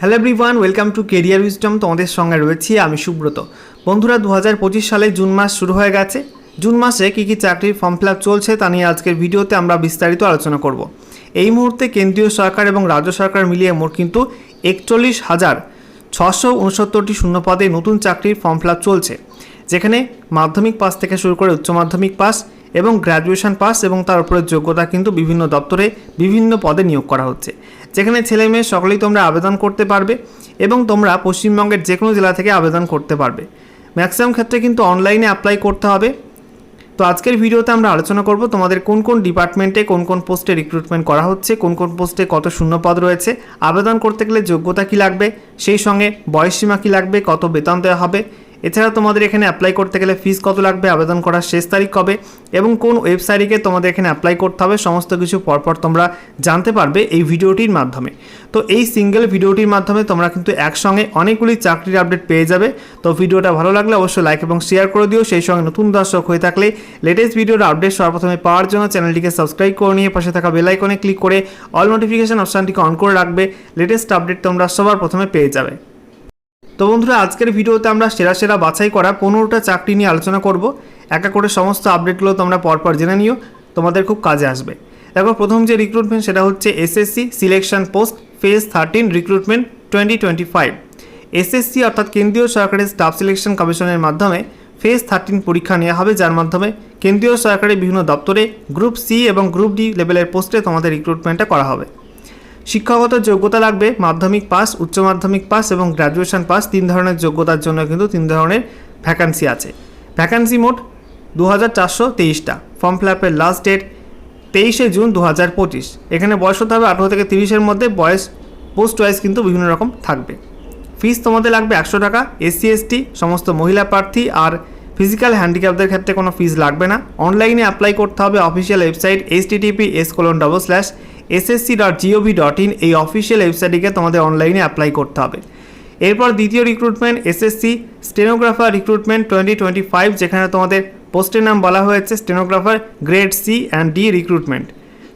Hello everyone welcome to career wisdom তোমাদের সঙ্গে রয়েছি আমি সুব্রত। বন্ধুরা দু হাজার পঁচিশ সালে জুন মাস শুরু হয়ে গেছে। জুন মাসে কী কী চাকরির ফর্ম ফিল চলছে তা নিয়ে আজকের ভিডিওতে আমরা বিস্তারিত আলোচনা করব। এই মুহূর্তে কেন্দ্রীয় সরকার এবং রাজ্য সরকার মিলিয়ে মোট কিন্তু একচল্লিশ হাজার ছশো উনসত্তরটি শূন্যপদে নতুন চাকরির ফর্ম ফিল চলছে। যেখানে মাধ্যমিক পাস থেকে শুরু করে উচ্চ মাধ্যমিক পাস এবং গ্র্যাজুয়েশন পাস এবং তার উপরে যোগ্যতা কিন্তু বিভিন্ন দপ্তরে বিভিন্ন পদে নিয়োগ করা হচ্ছে। যেখানে ছেলে মেয়ে সকলেই তোমরা আবেদন করতে পারবে এবং তোমরা পশ্চিমবঙ্গের যে কোনো জেলা থেকে আবেদন করতে পারবে। ম্যাক্সিমাম ক্ষেত্রে কিন্তু অনলাইনে অ্যাপ্লাই করতে হবে। তো আজকের ভিডিওতে আমরা আলোচনা করব তোমাদের কোন কোন ডিপার্টমেন্টে কোন কোন পোস্টে রিক্রুটমেন্ট করা হচ্ছে, কোন কোন পোস্টে কত শূন্যপদ রয়েছে, আবেদন করতে গেলে যোগ্যতা কী লাগবে, সেই সঙ্গে বয়সসীমা কী লাগবে, কত বেতন দেওয়া হবে এছাড়া তোমাদের এখানে অ্যাপ্লাই করতে গেলে ফিস কত লাগবে, আবেদন করার শেষ তারিখ কবে এবং কোন ওয়েবসাইটে তোমাদের এখানে অ্যাপ্লাই করতে হবে, সমস্ত কিছু পরপর তোমরা জানতে পারবে এই ভিডিওটির মাধ্যমে। তো এই সিঙ্গেল ভিডিওটির মাধ্যমে তোমরা কিন্তু একসঙ্গে অনেকগুলি চাকরির আপডেট পেয়ে যাবে। তো ভিডিওটা ভালো লাগলে অবশ্যই লাইক এবং শেয়ার করে দিও। সেই সঙ্গে নতুন দর্শক হয়ে থাকলে লেটেস্ট ভিডিওর আপডেট সর্বপ্রথমে পাওয়ার জন্য চ্যানেলটিকে সাবস্ক্রাইব করে নিয়ে পাশে থাকা বেল আইকনে ক্লিক করে অল নোটিফিকেশান অপশানটিকে অন করে রাখবে। লেটেস্ট আপডেট তোমরা সবার প্রথমে পেয়ে যাবে। তো বন্ধুরা, আজকের ভিডিওতে আমরা সেরা সেরা বাছাই করা পনেরোটা চাকরি নিয়ে আলোচনা করব। একা করে সমস্ত আপডেটগুলো তোমরা পরপর জেনে নিও, তোমাদের খুব কাজে আসবে। দেখো, প্রথম যে রিক্রুটমেন্ট সেটা হচ্ছে SSC selection post phase thirteen recruitment twenty twenty five SSC অর্থাৎ কেন্দ্রীয় সরকারের স্টাফ সিলেকশন কমিশনের মাধ্যমে ফেজ থার্টিন পরীক্ষা নেওয়া হবে, যার মাধ্যমে কেন্দ্রীয় সরকারের বিভিন্ন দপ্তরে গ্রুপ সি এবং গ্রুপ ডি লেভেলের পোস্টে তোমাদের রিক্রুটমেন্টটা করা হবে। শিক্ষাগত যোগ্যতা লাগবে, মাধ্যমিক পাস উচ্চ মাধ্যমিক পাস এবং গ্র্যাজুয়েশন পাস তিন ধরনের যোগ্যতার জন্য কিন্তু তিন ধরনের ভ্যাকান্সি আছে। ভ্যাকান্সি মোট দু হাজার চারশো তেইশটা। ফর্ম ফিল আপের লাস্ট ডেট তেইশে জুন দু হাজার পঁচিশ। এখানে বয়স হতে হবে আঠেরো থেকে তিরিশের মধ্যে, বয়স পোস্ট ওয়াইজ কিন্তু বিভিন্ন রকম থাকবে। ফিস তোমাদের লাগবে একশো টাকা এসসি এসটি সমস্ত মহিলা প্রার্থী আর ফিজিক্যাল হ্যান্ডিক্যাপদের ক্ষেত্রে কোনো ফিস লাগবে না। অনলাইনে অ্যাপ্লাই করতে হবে official website H TTP S colon double slash SSC dot GOV dot in এই অফিসিয়াল ওয়েবসাইটটিকে তোমাদের অনলাইনে অ্যাপ্লাই করতে হবে। এরপর দ্বিতীয় recruitment SSC stenographer recruitment twenty twenty five যেখানে তোমাদের পোস্টের নাম বলা হয়েছে stenographer grade C and D recruitment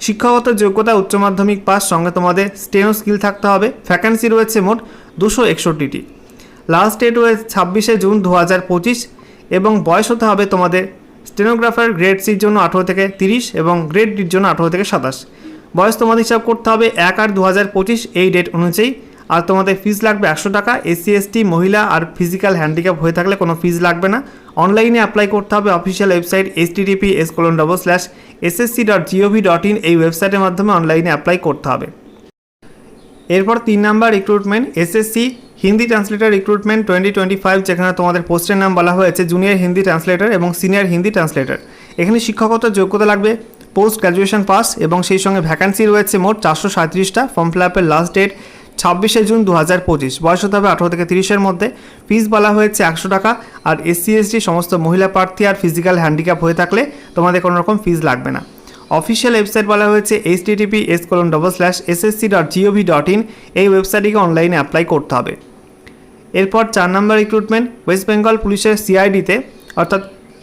শিক্ষাগত যোগ্যতা, উচ্চ মাধ্যমিক পাস, সঙ্গে তোমাদের স্টেনো স্কিল থাকতে হবে। ভ্যাকান্সি রয়েছে মোট দুশো একষট্টিটি। লাস্ট ডেট রয়েছে ছাব্বিশে জুন দু হাজার পঁচিশ। এবং বয়স হতে হবে তোমাদের স্টেনোগ্রাফার গ্রেড সির জন্য আঠেরো থেকে তিরিশ এবং গ্রেড ডির জন্য আঠেরো থেকে সাতাশ। বয়স তোমাদের হিসাব করতে হবে এক আট দু হাজার পঁচিশ এই ডেট অনুযায়ী। আর তোমাদের ফিজ লাগবে একশো টাকা। এসসি এসটি মহিলা আর ফিজিক্যাল হ্যান্ডিক্যাপ হয়ে থাকলে কোনো ফিজ লাগবে না। অনলাইনে অ্যাপ্লাই করতে হবে official website H TTP S colon double slash SSC dot GOV dot in এই ওয়েবসাইটের মাধ্যমে অনলাইনে অ্যাপ্লাই করতে হবে। এরপর তিন number recruitment SSC Hindi translator recruitment twenty twenty five যেখানে তোমাদের পোস্টের নাম বলা হয়েছে জুনিয়র হিন্দি ট্রান্সলেটার এবং সিনিয়র হিন্দি ট্রান্সলেটার এখানে শিক্ষকতার যোগ্যতা লাগবে পোস্ট গ্র্যাজুয়েশন পাস এবং সেই সঙ্গে ভ্যাকান্সি রয়েছে মোট চারশো সাঁত্রিশটা ফর্ম ফিল আপের লাস্ট ডেট ছাব্বিশে জুন দু হাজার পঁচিশ। বয়স হতে হবে আঠেরো থেকে তিরিশের মধ্যে। ফিস বলা হয়েছে একশো টাকা আর এসসি এসটি সমস্ত মহিলা প্রার্থী আর ফিজিক্যাল হ্যান্ডিক্যাপ হয়ে থাকলে তোমাদের কোনো রকম ফিস লাগবে না। অফিসিয়াল ওয়েবসাইট বলা হয়েছে H TTP S colon double slash SSC dot GOV dot in এই ওয়েবসাইটটিকে অনলাইনে অ্যাপ্লাই করতে হবে। এরপর চার নম্বর রিক্রুটমেন্ট ওয়েস্ট বেঙ্গল পুলিশের সিআইডিতে অর্থাৎ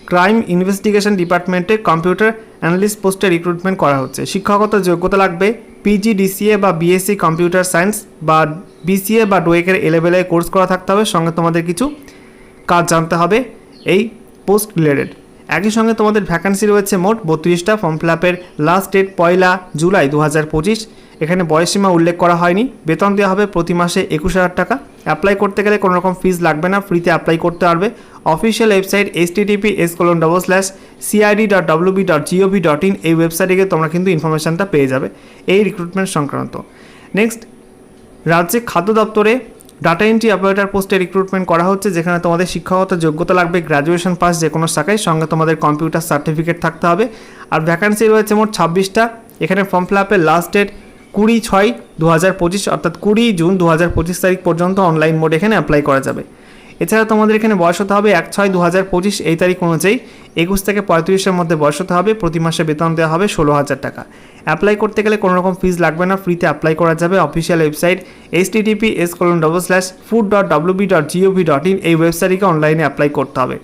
ক্রাইম ইনভেস্টিগেশন ডিপার্টমেন্টে কম্পিউটার অ্যানালিস্ট পোস্টে রিক্রুটমেন্ট করা হচ্ছে। শিক্ষাগত যোগ্যতা লাগবে পিজিডিসিএ বা বিএসসি কম্পিউটার সায়েন্স বা বিসিএ বা ডোয়েকের এ লেভেলের কোর্স করা থাকতে হবে। সঙ্গে তোমাদের কিছু কাজ জানতে হবে এই পোস্ট রিলেটেড একই সঙ্গে তোমাদের ভ্যাকান্সি রয়েছে মোট বত্রিশটা। ফর্ম ফিল আপের লাস্ট ডেট পয়লা জুলাই দু হাজার পঁচিশ। এখানে বয়সীমা উল্লেখ করা হয়নি। বেতন দেওয়া হবে প্রতি মাসে একুশ হাজার টাকা। অ্যাপ্লাই করতে গেলে কোনো রকম ফিস লাগবে না ফ্রিতে অ্যাপ্লাই করতে পারবে। Official website H TTP S colon double slash CID dot WB dot GOV dot in এই ওয়েবসাইটে গিয়ে তোমরা কিন্তু ইনফরমেশানটা পেয়ে যাবে এই রিক্রুটমেন্ট সংক্রান্ত। নেক্সট রাজ্যে খাদ্য দপ্তরে ডাটা এন্ট্রি অপারেটর পোস্টে রিক্রুটমেন্ট করা হচ্ছে, যেখানে তোমাদের শিক্ষাগত যোগ্যতা লাগবে গ্র্যাজুয়েশন পাস যে কোনো শাখায়, সঙ্গে তোমাদের কম্পিউটার সার্টিফিকেট থাকতে হবে। আর ভ্যাকান্সি রয়েছে মোট ছাব্বিশটা। এখানে ফর্ম ফিল আপের লাস্ট ডেট কুড়ি ছয় দু হাজার পঁচিশ, অর্থাৎ কুড়ি জুন দু হাজার পঁচিশ তারিখ পর্যন্ত অনলাইন মোড এখানে অ্যাপ্লাই করা যাবে। এছাড়া তোমাদের এখানে বয়স হতে হবে এক ছয় দু হাজার পঁচিশ, এই তারিখ অনুযায়ী একুশ থেকে পঁয়ত্রিশের মধ্যে বয়স হতে হবে, প্রতি মাসে বেতন দেওয়া হবে ষোলো হাজার টাকা। অ্যাপ্লাই করতে গেলে কোনো রকম ফিস লাগবে না ফ্রিতে অ্যাপ্লাই করা যাবে official website H TTP S colon double slash food dot WB dot GOV dot in এই ওয়েবসাইটকে অনলাইনে অ্যাপ্লাই করতে হবে।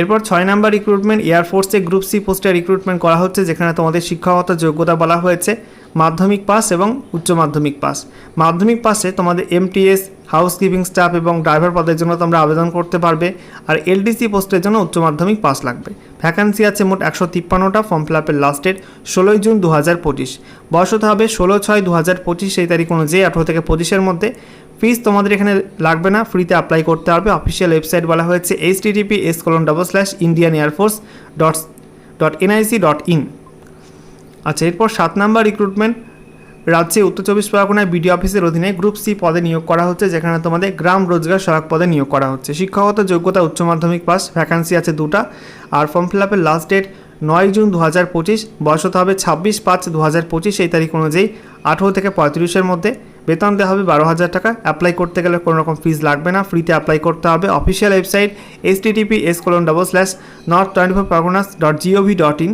এরপর ছয় নাম্বার রিক্রুটমেন্ট এয়ারফোর্সে গ্রুপ সি পোস্টে রিক্রুটমেন্ট করা হচ্ছে, যেখানে তোমাদের শিক্ষাগত যোগ্যতা বলা হয়েছে। মাধ্যমিক পাস এবং উচ্চ মাধ্যমিক পাস। মাধ্যমিক পাসে তোমাদের এমটিএস হাউসকিপিং স্টাফ এবং ড্রাইভার পদের জন্য তোমরা আবেদন করতে পারবে আর এলডিসি পোস্টের জন্য উচ্চ মাধ্যমিক পাস লাগবে। ভ্যাকান্সি আছে মোট একশো তিপ্পান্নটা ফর্ম ফিল আপের লাস্ট ডেট ষোলোই জুন দু হাজার পঁচিশ। বয়স হতে হবে ষোলো ছয় দু হাজার পঁচিশ সেই তারিখ অনুযায়ী আঠেরো থেকে পঁচিশের মধ্যে। ফিস তোমাদের এখানে লাগবে না ফ্রিতে অ্যাপ্লাই করতে পারবে অফিসিয়াল ওয়েবসাইট বলা হয়েছে H TTP S colon double slash Indian Air Force dot dot NIC dot in আচ্ছা এরপর সাত নাম্বার রিক্রুটমেন্ট রাজ্যে উত্তর চব্বিশ পরগনায় বিডিও অফিসের অধীনে গ্রুপ সি পদে নিয়োগ করা হচ্ছে, যেখানে তোমাদের গ্রাম রোজগার সহায়ক পদে নিয়োগ করা হচ্ছে। শিক্ষাগত যোগ্যতা উচ্চ মাধ্যমিক পাস ভ্যাকান্সি আছে দুটা, আর ফর্ম ফিল আপের লাস্ট ডেট নয় জুন দু হাজার পঁচিশ, বয়স হতে হবে ছাব্বিশ পাঁচ দু হাজার পঁচিশ এই তারিখ অনুযায়ী আঠেরো থেকে পঁয়ত্রিশের মধ্যে। বেতন দেওয়া হবে বারো হাজার টাকা অ্যাপ্লাই করতে গেলে কোনো রকম ফিস লাগবে না ফ্রিতে অ্যাপ্লাই করতে হবে। Official website S TTP S colon double slash north twenty four Parganas dot GOV dot in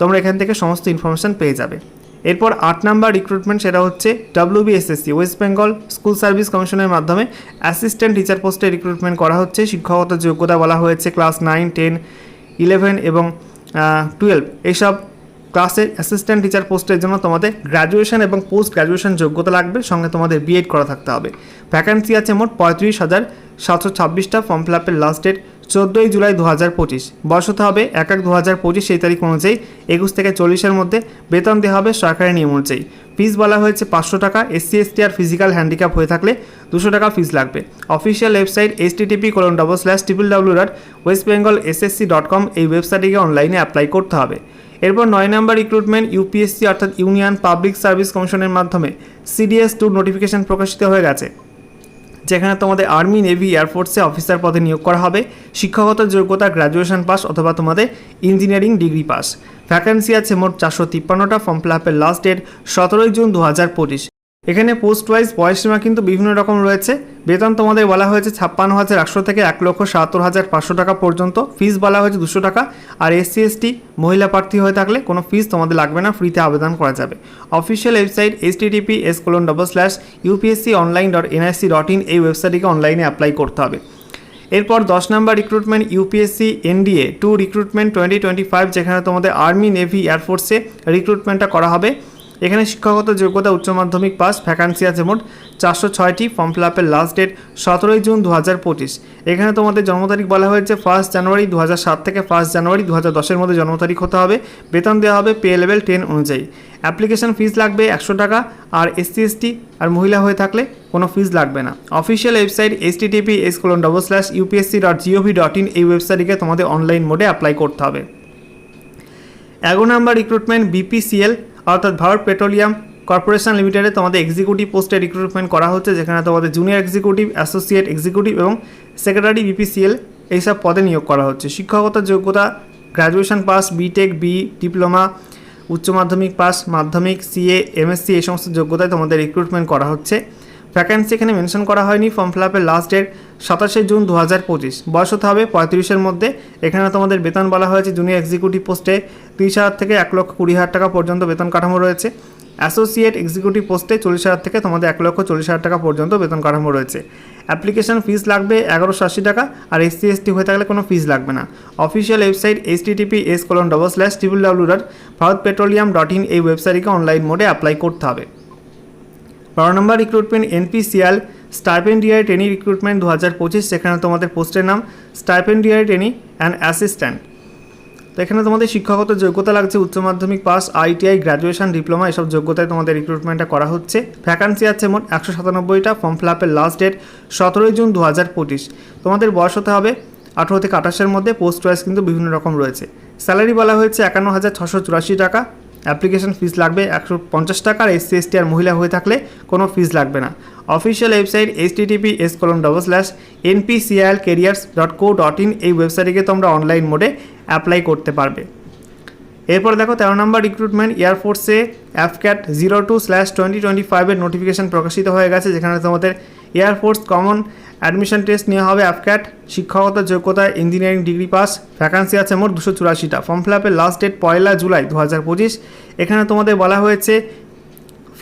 তোমরা এখান থেকে সমস্ত ইনফরমেশান পেয়ে যাবে। এরপর আট নাম্বার রিক্রুটমেন্ট সেটা হচ্ছে WBSSC West Bengal school service কমিশনের মাধ্যমে অ্যাসিস্ট্যান্ট টিচার পোস্টে রিক্রুটমেন্ট করা হচ্ছে। শিক্ষাগত যোগ্যতা বলা হয়েছে ক্লাস নাইন টেন ইলেভেন এবং টুয়েলভ এইসব ক্লাসের অ্যাসিস্ট্যান্ট টিচার পোস্টের জন্য তোমাদের গ্র্যাজুয়েশন এবং পোস্ট গ্র্যাজুয়েশন যোগ্যতা লাগবে। সঙ্গে তোমাদের বিএড করা থাকতে হবে। ভ্যাকান্সি আছে মোট পঁয়ত্রিশ হাজার সাতশো ছাব্বিশটা। ফর্ম ফিল আপের লাস্ট ডেট চোদ্দোই জুলাই দু হাজার পঁচিশ। হতে হবে এক এক দু হাজার পঁচিশ সেই তারিখ অনুযায়ী। একুশ থেকে চল্লিশের মধ্যে বেতন দেওয়া হবে সরকারি নিয়ম অনুযায়ী। ফিস বলা হয়েছে পাঁচশো টাকা। এসসি এসটি আর ফিজিক্যাল হ্যান্ডিক্যাপ হয়ে থাকলে দুশো টাকা ফিস লাগবে। Official website H TTP colon double slash triple W dot West Bengal SSC dot com এই ওয়েবসাইটে অনলাইনে অ্যাপ্লাই করতে হবে। এরপর নয় নম্বর রিক্রুটমেন্ট ইউপিএসসি অর্থাৎ ইউনিয়ন পাবলিক সার্ভিস কমিশনের মাধ্যমে সিডিএস টু নোটিফিকেশন প্রকাশিত হয়ে গেছে। যেখানে তোমাদের আর্মি নেভি এয়ারফোর্সে অফিসার পদে নিয়োগ করা হবে। শিক্ষাগত যোগ্যতা গ্র্যাজুয়েশন পাস অথবা তোমাদের ইঞ্জিনিয়ারিং ডিগ্রি পাস ভ্যাকান্সি আছে মোট চারশো তিপ্পান্নটা ফর্ম ফিল আপের লাস্ট ডেট সতেরোই জুন দু হাজার পঁচিশ। এখানে পোস্ট ওয়াইজ বয়সীমা কিন্তু বিভিন্ন রকম রয়েছে। বেতন তোমাদের বলা হয়েছে ছাপ্পান্ন হাজার একশো থেকে এক লক্ষ সাতাত্তর হাজার পাঁচশো টাকা পর্যন্ত। ফিস বলা হয়েছে দুশো টাকা। আর এসসি, এসটি, মহিলা প্রার্থী হয়ে থাকলে কোনো ফিস তোমাদের লাগবে না, ফ্রিতে আবেদন করা যাবে। Official website H TTP S colon double slash UPSC online dot NIC dot in এই ওয়েবসাইটটিকে অনলাইনে অ্যাপ্লাই করতে হবে। এরপর দশ নম্বর recruitment UPSC NDA two recruitment twenty twenty five যেখানে তোমাদের আর্মি নেভি এয়ারফোর্সে রিক্রুটমেন্টটা করা হবে। এখানে শিক্ষাগত যোগ্যতা উচ্চ মাধ্যমিক পাস ভ্যাকান্সি আছে মোট চারশো ছয়টি ফর্ম ফিল আপের লাস্ট ডেট সতেরোই জুন দু হাজার পঁচিশ। এখানে তোমাদের জন্ম তারিখ বলা হয়েছে ফার্স্ট জানুয়ারি দু হাজার সাত থেকে ফার্স্ট জানুয়ারি দু হাজার দশের মধ্যে জন্ম তারিখ হতে হবে। বেতন দেওয়া হবে পে লেভেল টেন অনুযায়ী। অ্যাপ্লিকেশন ফিজ লাগবে একশো টাকা, আর এসসি এসটি আর মহিলা হয়ে থাকলে কোনো ফিজ লাগবে না। Official website S TTP S colon double slash UPSC dot GOV dot in এই ওয়েবসাইটটিকে তোমাদের অনলাইন মোডে অ্যাপ্লাই করতে হবে এগারো নাম্বার রিক্রুটমেন্ট বিপিসিএল অর্থাৎ ভারত পেট্রোলিয়াম কর্পোরেশন লিমিটেডে তোমাদের এক্সিকিউটিভ পোস্টে রিক্রুটমেন্ট করা হচ্ছে, যেখানে তোমাদের জুনিয়র এক্সিকিউটিভ অ্যাসোসিয়েট এক্সিকিউটিভ এবং সেক্রেটারি বিপিসিএল এইসব পদে নিয়োগ করা হচ্ছে। শিক্ষাগত যোগ্যতা graduation pass BTech B diploma উচ্চ মাধ্যমিক পাস মাধ্যমিক সিএ এমএসসি এই সমস্ত যোগ্যতায় তোমাদের রিক্রুটমেন্ট করা হচ্ছে। ভ্যাকান্সি এখানে মেনশন করা হয়নি ফর্ম ফিল আপের লাস্ট ডেট সাতাশে জুন দু হাজার পঁচিশ। বয়স হতে হবে পঁয়ত্রিশের মধ্যে। এখানে তোমাদের বেতন বলা হয়েছে জুনিয়র এক্সিকিউটিভ পোস্টে তিরিশ হাজার থেকে এক লক্ষ কুড়ি হাজার টাকা পর্যন্ত বেতন কাঠামো রয়েছে। অ্যাসোসিয়েট এক্সিকিউটিভ পোস্টে চল্লিশ হাজার থেকে তোমাদের এক লক্ষ চল্লিশ হাজার টাকা পর্যন্ত বেতন কাঠামো রয়েছে। অ্যাপ্লিকেশন ফিস লাগবে এগারোশো আশি টাকা, আর এস এসসি এসটি হয়ে থাকলে কোনো ফিস লাগবে না। Official website H TTP S colon double slash triple W dot Bharat petroleum dot in এই ওয়েবসাইটকে অনলাইন মোডে অ্যাপ্লাই করতে হবে। বারো number recruitment NPCL stipendiary trainee recruitment দু হাজার পঁচিশ, সেখানে তোমাদের পোস্টের নাম স্টাইপেন্ডিয়ার ট্রেনি অ্যান্ড অ্যাসিস্ট্যান্ট তো এখানে তোমাদের শিক্ষাগত যোগ্যতা লাগছে, উচ্চ মাধ্যমিক পাস আইটিআই গ্র্যাজুয়েশন ডিপ্লোমা এসব যোগ্যতায় তোমাদের রিক্রুটমেন্টটা করা হচ্ছে। ভ্যাকান্সি আছে মোট একশো সাতানব্বইটা ফর্ম ফিল আপের লাস্ট ডেট সতেরোই জুন দু হাজার পঁচিশ। তোমাদের বয়স হতে হবে আঠেরো থেকে আঠাশের মধ্যে পোস্ট ওয়াইজ কিন্তু বিভিন্ন রকম রয়েছে। স্যালারি বলা হয়েছে একান্ন হাজার ছশো চুরাশি টাকা। অ্যাপ্লিকেশন ফিস লাগবে একশো পঞ্চাশ টাকা আর এসসি আর মহিলা হয়ে থাকলে কোনো ফিস লাগবে না। Official website H TTP S colon double slash NPCIL careers dot co dot in এই ওয়েবসাইটে গিয়ে তোমরা অনলাইন মোডে অ্যাপ্লাই করতে পারবে। এরপর দেখো তেরো নম্বর recruitment এয়ারফোর্সে AFCAT zero two slash twenty twenty ফাইভের নোটিফিকেশন প্রকাশিত হয়ে গেছে, যেখানে তোমাদের এয়ারফোর্স কমন অ্যাডমিশন টেস্ট নেওয়া হবে অ্যাফক্যাট শিক্ষাগত যোগ্যতা ইঞ্জিনিয়ারিং ডিগ্রি পাস ভ্যাকান্সি আছে মোট দুশো চুরাশিটা। ফর্ম ফিল আপের লাস্ট ডেট পয়লা জুলাই দু হাজার পঁচিশ। এখানে তোমাদের বলা হয়েছে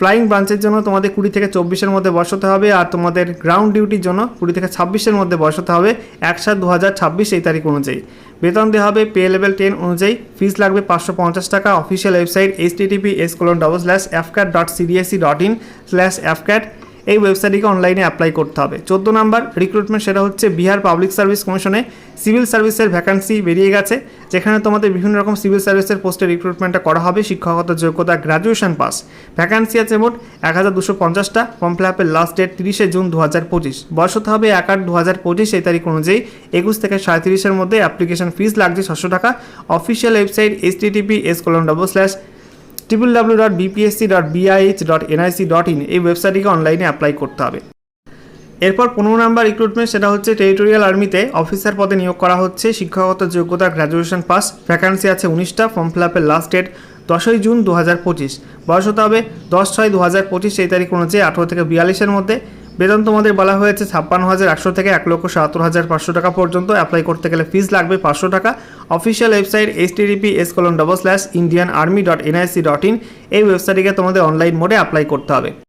ফ্লাইং ব্রাঞ্চের জন্য তোমাদের কুড়ি থেকে চব্বিশের মধ্যে বসাতে হবে আর তোমাদের গ্রাউন্ড ডিউটির জন্য কুড়ি থেকে ছাব্বিশের মধ্যে বসাতে হবে এক সাত দু হাজার ছাব্বিশ এই তারিখ অনুযায়ী। বেতন দেওয়া হবে পে লেভেল টেন অনুযায়ী। ফিস লাগবে পাঁচশো পঞ্চাশ টাকা। Official website H TTP S colon double slash AFCAT dot CDAC dot in slash AFCAT এই ওয়েবসাইটটিকে অনলাইনে অ্যাপ্লাই করতে হবে। চোদ্দ নাম্বার রিক্রুটমেন্ট সেটা হচ্ছে বিহার পাবলিক সার্ভিস কমিশনে সিভিল সার্ভিসের ভ্যাকান্সি বেরিয়ে গেছে, যেখানে তোমাদের বিভিন্ন রকম সিভিল সার্ভিসের পোস্টে রিক্রুটমেন্টটা করা হবে, শিক্ষাগত যোগ্যতা গ্র্যাজুয়েশন পাস ভ্যাকান্সি আছে মোট এক হাজার দুশো পঞ্চাশটা ফর্ম ফিল আপের লাস্ট ডেট তিরিশে জুন দু হাজার পঁচিশ। বয়স হতে হবে এক আট দু হাজার পঁচিশ, এই তারিখ অনুযায়ী একুশ থেকে সাঁত্রিশের মধ্যে অ্যাপ্লিকেশন ফিস লাগছে ছশো টাকা। Official website H TTP S colon double slash triple W dot BPSC dot BIH dot NIC dot in এই ওয়েবসাইটটিকে অনলাইনে অ্যাপ্লাই করতে হবে। এরপর পনেরো নাম্বার রিক্রুটমেন্ট সেটা হচ্ছে টেরিটোরিয়াল আর্মিতে অফিসার পদে নিয়োগ করা হচ্ছে। শিক্ষাগত যোগ্যতা গ্র্যাজুয়েশন পাস ভ্যাকান্সি আছে উনিশটা ফর্ম ফিল আপের লাস্ট ডেট দশই জুন দু হাজার পঁচিশ। বয়স হতে হবে দশ ছয় দু হাজার পঁচিশ, এই তারিখ অনুযায়ী আঠেরো থেকে বিয়াল্লিশের মধ্যে। বেতন তোমাদের বলা হয়েছে ছাপ্পান্ন হাজার একশো থেকে এক লক্ষ সাতাত্তর হাজার পাঁচশো টাকা পর্যন্ত অ্যাপ্লাই করতে গেলে ফিস লাগবে পাঁচশো টাকা। Official website H TTP S colon double slash Indian army dot NIC dot in এই ওয়েবসাইটটিকে তোমাদের অনলাইন মোডে অ্যাপ্লাই করতে হবে।